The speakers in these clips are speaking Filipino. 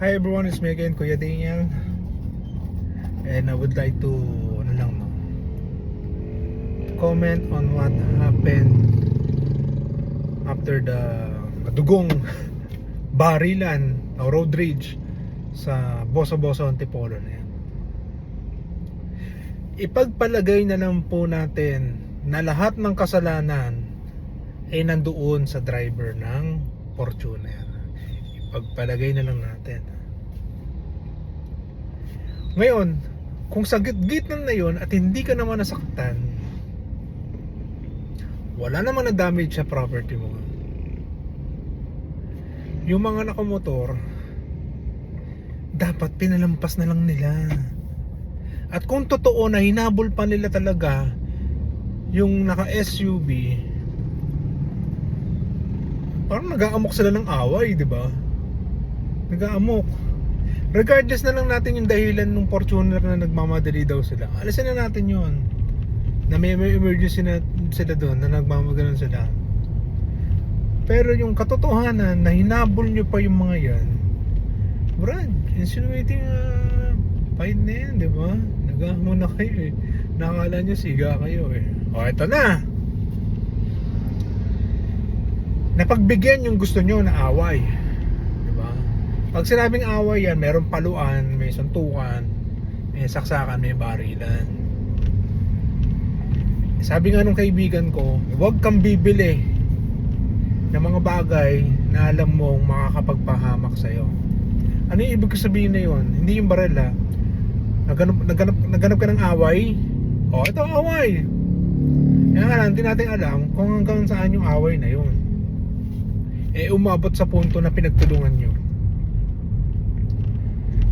Hi everyone, it's me again, Kuya Daniel. And I would like to, ano lang no, comment on what happened after the madugong barilan o road rage sa Boso-Boso Antipolo na yan. Ipagpalagay na lang po natin na lahat ng kasalanan ay nandoon sa driver ng Fortuner. Ipagpalagay na lang natin. Ngayon, kung sa gitgit na yun at hindi ka naman nasaktan, wala naman na damage sa property mo. Yung mga nakamotor, dapat pinalampas na lang nila. At kung totoo na hinabol pa nila talaga yung naka SUV, parang nag-aamok sila ng away, di ba? Nag-aamok. Regardless na lang natin yung dahilan ng Fortuner na nagmamadali daw sila. Alisin na natin yon na may, may emergency na sila doon na nagmamagalan sila. Pero yung katotohanan na hinabol nyo pa yung mga yan, Brad, insinuating uh, fight na yan, di ba? Nagahamo na kayo eh. Nakakala nyo siga kayo eh. O, eto na! Napagbigyan yung gusto nyo na away. Pag sinabing away yan, meron paluan, may suntukan, may saksakan, may barilan. Sabi nga nung kaibigan ko, huwag kang bibili ng mga bagay na alam mong makakapagpahamak sa'yo. Ano yung ibig sabihin na yun? Hindi yung barel ha. Naganap, naganap, naganap ka ng away. O, ito away. Kaya nga lang, hindi natin alam kung hanggang saan yung away na yun. Eh, umabot sa punto na pinagtulungan nyo.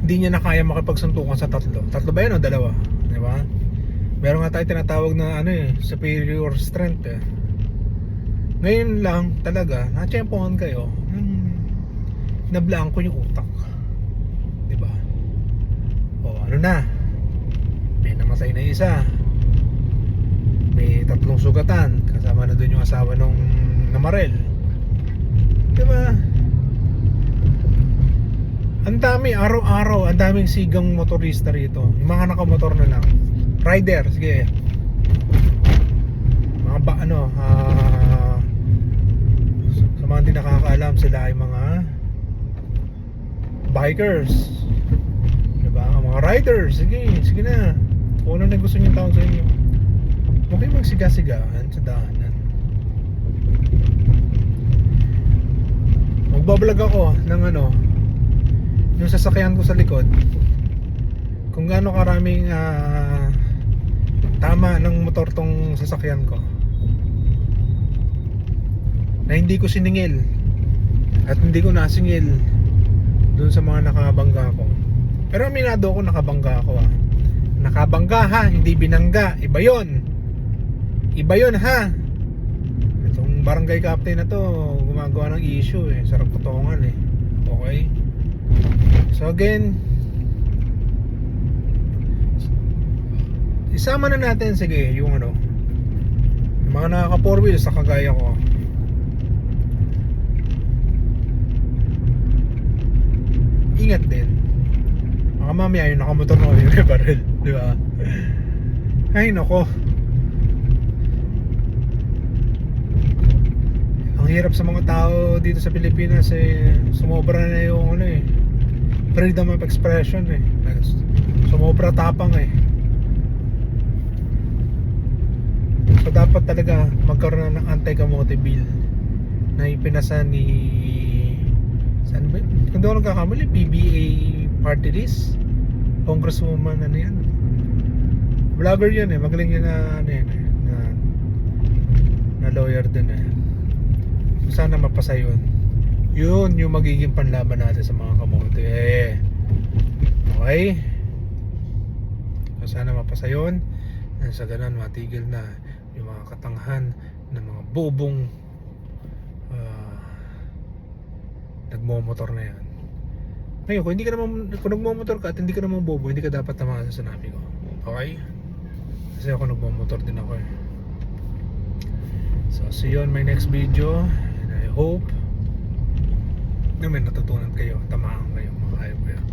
Hindi niya na kaya makipagsuntukan sa tatlo. Tatlo ba yun o dalawa? Di ba? Meron nga tayo tinatawag na ano eh, superior strength eh. Ngayon lang talaga, natsyempohan kayo, hmm, nablangko yung utak. Di ba? O ano na? May namatay na isa. May tatlong sugatan. Kasama na doon yung asawa nung namarel. Di ba? Ang dami, araw-araw, ang daming sigang motorista rito. Yung mga nakamotor na lang. Rider, sige. Mga ba, ano, ah, sa mga hindi nakakaalam, sila ay mga bikers. Diba? Mga riders, sige, sige na. Kung ano na gusto niyong tawag sa inyo. Huwag kayong magsiga-sigaan sa daanan. Magbablog ako ng ano, yung sasakyan ko sa likod. Kung gaano karaming ah, tama ng motor tong sasakyan ko. Na hindi ko siningil at hindi ko nasingil dun sa mga nakabangga ko. Pero aminado ako nakabangga ako ah. Nakabangga ha, hindi binangga. Iba yon. Iba yon ha. Itong barangay captain na to, gumagawa ng issue eh. Sarap? Again, isama na natin sige yung ano yung mga nakaka four wheels sa kagaya ko. Ingat din. Baka mamaya yung nakamotor na yung may di ba? Ay nako. Ang hirap sa mga tao dito sa Pilipinas eh sumobra na yung ano eh freedom of expression eh. Sumobra tapang eh. So dapat talaga magkaroon ng anti-kamote bill na ipinasa ni saan ba? yun? Kung ako nagkakamali, PBA party list. Congresswoman ano yan? Vlogger yan eh, magaling yan na ano yan eh, na, na lawyer din eh. Sana mapasa yun Yun yung magiging panlaban natin sa mga kamote. Okay? So sana mapasa yun. Nang sa ganun matigil na yung mga katanghan ng mga bobong ah, nagmomotor na yan. Ngayon kung hindi ka naman kung nagmomotor ka at hindi ka naman bobo hindi ka dapat tamahan sa sinabi ko. Okay? Kasi ako nagmomotor din ako eh. So see you on my next video and I hope na may natutunan kayo, tamaan kayo mga highware.